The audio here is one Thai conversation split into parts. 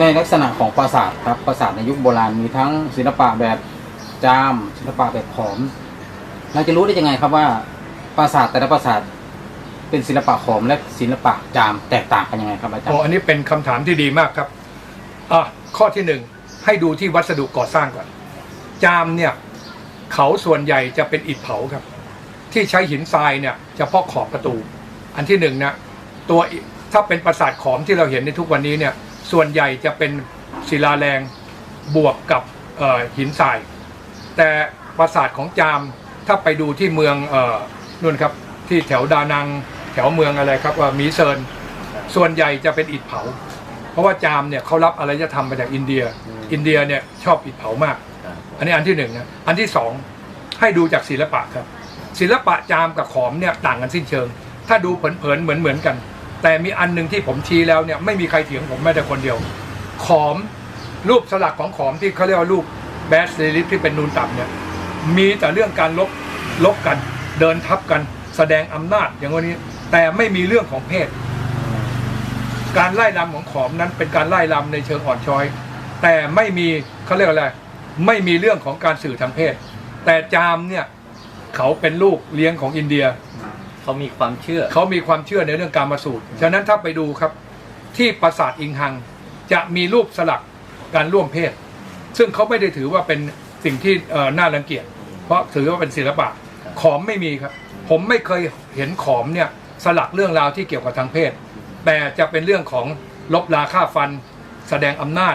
ในลักษณะของปราสาทครับปราสาทในยุคโบราณมีทั้งศิลปะแบบจามศิลปะแบบขอม เราจะรู้ได้ยังไงครับว่าปราสาทแต่ละปราสาทเป็นศิลปะขอมและศิลปะจามแตกต่างกันยังไงครับอาจารโอ้อันนี้เป็นคำถามที่ดีมากครับอะข้อที่หนึ่งให้ดูที่วัสดุก่อสร้างก่อน จามเนี่ยเขาส่วนใหญ่จะเป็นอิฐเผาครับ ที่ใช้หินทรายเนี่ยเฉพาะขอบประตู อันที่หนึ่งนะตัวถ้าเป็นปราสาทขอมที่เราเห็นในทุกวันนี้เนี่ย ส่วนใหญ่จะเป็นศิลาแรงบวกกับหินทราย แต่ปราสาทของจามถ้าไปดูที่เมืองออนู่นครับที่แถวดานังแถวเมืองอะไรครับว่ามีเซินส่วนใหญ่จะเป็นอิฐเผา เพราะว่าจามเนี่ยเขารับอะไรจะทำมาจากอินเดีย อินเดียเนี่ยชอบอิฐเผามาก อันนี้อันที่หนึ่งนะอันที่สองให้ดูจากศิลปะครับ ศิลปะจามกับขอมเนี่ยต่างกันสิ้นเชิง ถ้าดูเผินๆเหมือนเหมือนๆกัน แต่มีอันหนึ่งที่ผมชี้แล้วเนี่ยไม่มีใครเถียงผมแม้แต่คนเดียว ขอมรูปสลักของขอมที่เขาเรียกว่ารูปแบสเ e ลิฟที่เป็นนูนต่ำเนี่ยมีแต่เรื่องการลบลบกันเดินทับกัน แสดงอำนาจอย่างวันนี้ แต่ไม่มีเรื่องของเพศ การไล่ลำของขอมนั้นเป็นการไล่ลำในเชิงอ่อนช้อย แต่ไม่มีเขาเรียกอะไรไม่มีเรื่องของการสื่อทางเพศ แต่จามเนี่ยเขาเป็นลูกเลี้ยงของอินเดีย เขามีความเชื่อ เขามีความเชื่อในเรื่องการมาสูตร ฉะนั้นถ้าไปดูครับที่ปราสาทอิงหัง จะมีรูปสลักการร่วมเพศ ซึ่งเขาไม่ได้ถือว่าเป็นสิ่งที่เอ่อน่ารังเกียจ เพราะถือว่าเป็นศิลปะ ขอมไม่มีครับ ผมไม่เคยเห็นขอมเนี่ยสลักเรื่องราวที่เกี่ยวกับทางเพศ แต่จะเป็นเรื่องของลบลาค่าฟัน แสดงอำนาจ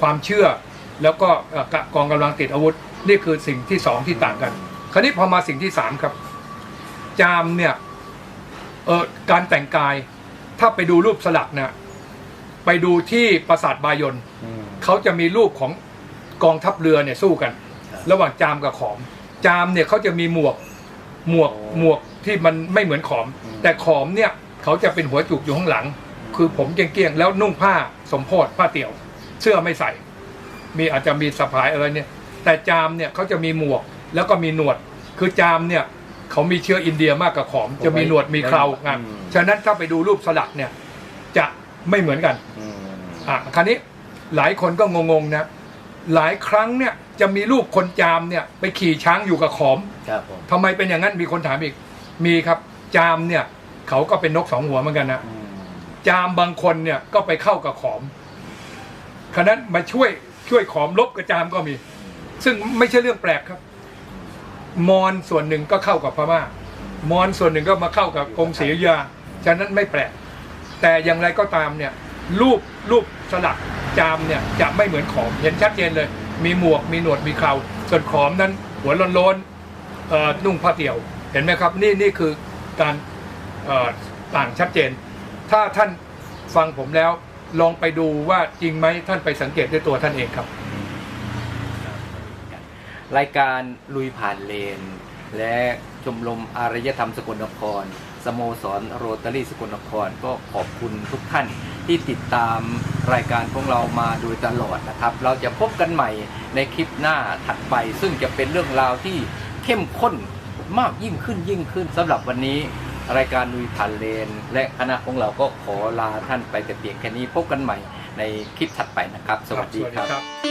ความเชื่อ แล้วก็เอ่อกองกำลังติดอาวุธ นี่คือสิ่งที่สองที่ต่างกัน คราวนี้พอมาสิ่งที่สามครับ จามเนี่ย เออการแต่งกายถ้าไปดูรูปสลักเนี่ยไปดูที่ปราสาทบายนเขาจะมีรูปของกองทัพเรือเนี่ยสู้กัน ระหว่างจามกับขอม จามเนี่ยเขาจะมีหมวกหมวกหมวกที่มันไม่เหมือนขอม แต่ขอมเนี่ยเขาจะเป็นหัวจุกอยู่ข้างหลัง คือผมเกี้ยงๆแล้วนุ่งผ้าสมโพธผ้าเตี่ยว เสื้อไม่ใส่ มีอาจจะมีสะพายอะไรเนี่ย แต่จามเนี่ยเขาจะมีหมวกแล้วก็มีหนวด คือจามเนี่ย เขามีเชื้ออินเดียมากกว่าขอม จะมีหนวดมีเคราอะอืมฉะนั้นถ้าไปดูรูปสลักเนี่ย จะไม่เหมือนกันอะคราวนี้หลายคนก็งงๆนะหลายครั้งเนี่ยจะมีรูปคนจามเนี่ย ไปขี่ช้างอยู่กับขอมครับผมทำไมเป็นอย่างนั้นมีคนถามอีก มีครับจามเนี่ยเขาก็เป็นนกสองหัวเหมือนกันนะจามบางคนเนี่ยก็ไปเข้ากับขอมฉะนั้นมาช่วยช่วยขอมลบกับจามก็มี ซึ่งไม่ใช่เรื่องแปลกครับ มอญส่วนหนึ่งก็เข้ากับพม่า มอญส่วนหนึ่งก็มาเข้ากับกรุงศรีอยุธยาฉะนั้นไม่แปลก แต่อย่างไรก็ตามเนี่ยรูปรูปสลักจามเนี่ยจะไม่เหมือนขอมเห็นชัดเจนเลย มีหมวกมีหนวดมีเคราส่วนขอมนั้นหัวโล้นๆเอ่อนุ่งผ้าเตี่ยว เห็นไหมครับ นี่นี่คือการต่างชัดเจน ถ้าท่านฟังผมแล้วลองไปดูว่าจริงไหมท่านไปสังเกตด้วยตัวท่านเองครับ รายการลุยผ่านเลน และชมรมอารยธรรมสกลนคร สโมสรโรตารี่สกลนคร ก็ขอบคุณทุกท่านที่ติดตามรายการของเรามาโดยตลอดนะครับ เราจะพบกันใหม่ในคลิปหน้าถัดไป ซึ่งจะเป็นเรื่องราวที่เข้มข้นมากยิ่งขึ้นยิ่งขึ้นสำหรับวันนี้รายการลุยผ่านเลน และคณะของเราก็ขอลาท่านไปแต่เพียงแค่นี้พบกันใหม่ในคลิปถัดไปนะครับ สวัสดีครับครับ